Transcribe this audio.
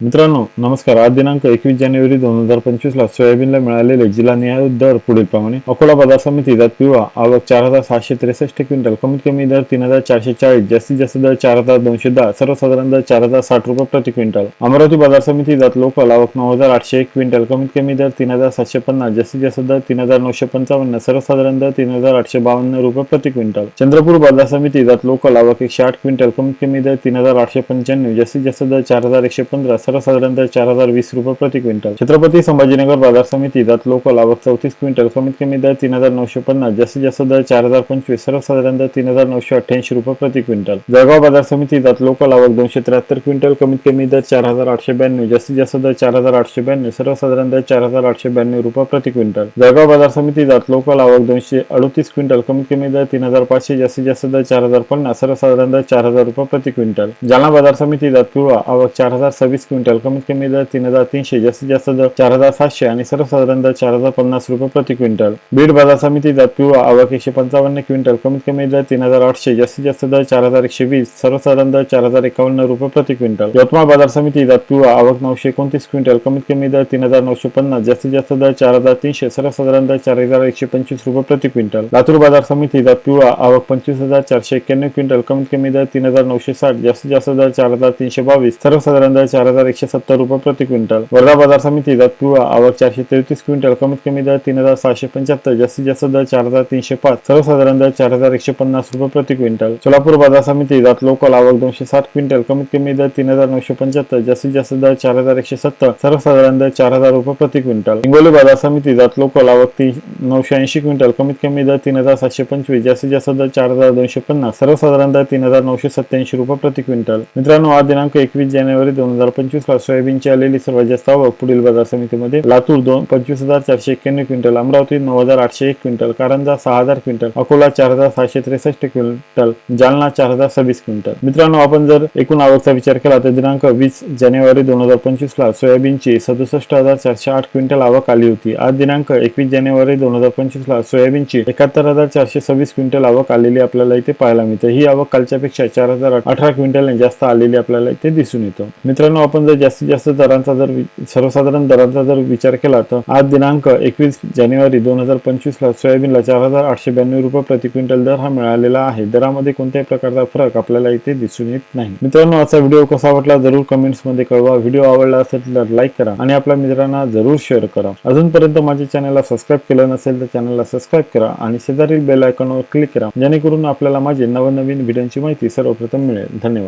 मित्रांनो नमस्कार. आज दिनांक एकवीस जानेवारी दोन हजार पंचवीस ला सोयाबीनला मिळालेले जिल्हा निहाय दर पुढील प्रमाणे अकोला बाजार समिती त्यात पिवळा आवक चार हजार सहाशे त्रेसष्ट क्विंटल कमीत कमी दर तीन हजार चारशे चाळीस जास्तीत जास्त दर चार हजार दोनशे दहा सर्वसाधारण दर चार हजार साठ रुपये प्रति क्विंटल. अमरावती बाजार समिती जात लोकल आवक नऊ हजार आठशे एक क्विंटल कमीत कमी दर तीन हजार सातशे पन्नास जास्तीत जास्त दर तीन हजार नऊशे पंचावन्न सर्वसाधारण दर तीन हजार आठशे बावन्न रुपये प्रति क्विंटल. चंद्रपूर बाजार समिती जात लोकल आवक एकशे आठ क्विंटल कमीत कमी दर तीन हजार आठशे पंच्याण्णव जास्तीत जास्त दर चार हजार एकशे पंधरा सर्वसाधारणतः चार हजार वीस रुपये प्रति क्विंटल. छत्रपती संभाजीनगर बाजार समिती जात लोकल आवक चौतीस क्विंटल कमीत कमी दर तीन हजार नऊशे पन्नास जास्तीत जास्त दर चार हजार पंचवीस सर्वसाधारणतः तीन हजार नऊशे अठ्ठ्याऐंशी रुपये प्रति क्विंटल. जळगाव बाजार समिती जात लोकल आवक दोनशे त्र्याहत्तर क्विंटल कमीत कमी दर चार हजार आठशे ब्याण्णव जास्तीत जास्त दर चार हजार आठशे ब्याण्णव सर्वसाधारण दर चार हजार आठशे ब्याण्णव रुपये प्रति क्विंटल. जळगाव बाजार समिती जात लोकल आवक दोनशे अडतीस क्विंटल कमीत कमी दर तीन हजार पाचशे जास्तीत जास्त दर चार हजार पन्नास सर्वसाधारण दर चार हजार रुपये प्रति क्विंटल. जालना बाजार समिती जात पिवळा आवक चार हजार सव्वीस क्विंटल. कमीत कमी दर तीन हजार तीनशे जास्तीत जास्त दर चार हजार सातशे आणि सर्वसाधारण दर चार हजार पन्नास रुपये प्रति क्विंटल. बीड बाजार समितीचा पिवळा आवक एकशे पंचावन्न क्विंटल कमीत कमी दर तीन हजार आठशे जास्तीत जास्त दर चार हजार एकशे वीस सर्वसाधारण दर चार हजार एकावन्न रुपये प्रति क्विंटल. यवतमाळ बाजार समितीचा पिवळा आवक नऊशे एकोणतीस क्विंटल कमीत कमी दर तीन हजार नऊशे पन्नास जास्तीत जास्त दर चार हजार तीनशे सर्वसाधारण दर चार हजार एकशे पंचवीस रुपये प्रति क्विंटल. लातूर बाजार समितीचा पिवळा आवक पंचवीस हजार चारशे एक्क्याण्णव क्विंटल कमीत कमी दर तीन हजार नऊशे साठ जास्तीत जास्त दर चार हजार तीनशे बावीस सर्वसाधारण दर चार हजार हजार एकशे सत्तर रुपये प्रति क्विंटल. वर्धा बाजार समिती त्यात पिवळा आवक चारशे तेहतीस क्विंटल. कमीत कमी दर तीन हजार सहाशे पंच्याहत्तर. जास्तीत जास्त दर चार हजार तीनशे पाच. सर्वसाधारण दर चार हजार एकशे पन्नास रुपये प्रति क्विंटल. सोलापूर बाजार समिती त्यात लोकल आवक दोनशे साठ क्विंटल. कमीत कमी दर तीन हजार नऊशे पंच्याहत्तर. जास्तीत जास्त दर चार हजार एकशे सत्तर. सर्वसाधारण दर चार हजार रुपये प्रति क्विंटल. हिंगोली बाजार समिती त्यात लोकल आवक तीन नऊशे ऐंशी क्विंटल. कमीत कमी दर तीन हजार सातशे पंचवीस. जास्तीत जास्त दर चार हजार दोनशे पन्नास. सर्वसाधारण दर तीन हजार नऊशे सत्याऐंशी रुपये प्रति क्विंटल. मित्रांनो आज दिनांक एकवीस जानेवारी दोन हजार पंचवीस. ला सोयाबीनची आलेली सर्वात जास्त आवक पुढील बाजार समितीमध्ये. लातूर दोन पंचवीस हजार चारशे एक्क्याण्णव क्विंटल अमरावती नऊ हजार आठशे एक क्विंटल कारंजा सहा हजार क्विंटल अकोला चार हजार सहाशे त्रेसष्ट क्विंटल जालना चार हजार सव्वीस क्विंटल. मित्रांनो आपण जर एकूण आवकचा विचार केला तर दिनांक वीस जानेवारी दोन हजार पंचवीस ला सोयाबीनची सदुसष्ट हजार चारशे आठ क्विंटल आवक आली होती. आज दिनांक एकवीस जानेवारी दोन हजार पंचवीस ला सोयाबीनची एकाहत्तर हजार चारशे सव्वीस क्विंटल आवक आलेली आपल्याला इथे पाहायला मिळते. ही आवक कालच्यापेक्षा चार हजार अठरा क्विंटल जास्त आलेली आपल्याला इथे दिसून येतो. मित्रांनो आपण जर जास्तीत जास्त दरांचा जर वि- सर्वसाधारण दरांचा जर विचार केला तर आज दिनांक एकवीस जानेवारी दोन हजार पंचवीस ला सोयाबीनला चार हजार आठशे ब्याण्णव रुपये प्रति क्विंटल दर हा मिळालेला आहे. दरामध्ये कोणत्याही प्रकारचा फरक आपल्याला इथे दिसून येत नाही. मित्रांनो असा व्हिडिओ कसा वाटला जरूर कमेंट्समध्ये कळवा. व्हिडिओ आवडला असेल तर लाईक करा आणि आपल्या मित्रांना जरूर शेअर करा. अजूनपर्यंत माझ्या चॅनलला सबस्क्राईब केलं नसेल तर चॅनलला सबस्क्राईब करा आणि शेजारील बेल आयकॉनवर क्लिक करा. जेणेकरून आपल्याला माझे नवनवीन व्हिडिओची माहिती सर्वप्रथम मिळेल. धन्यवाद.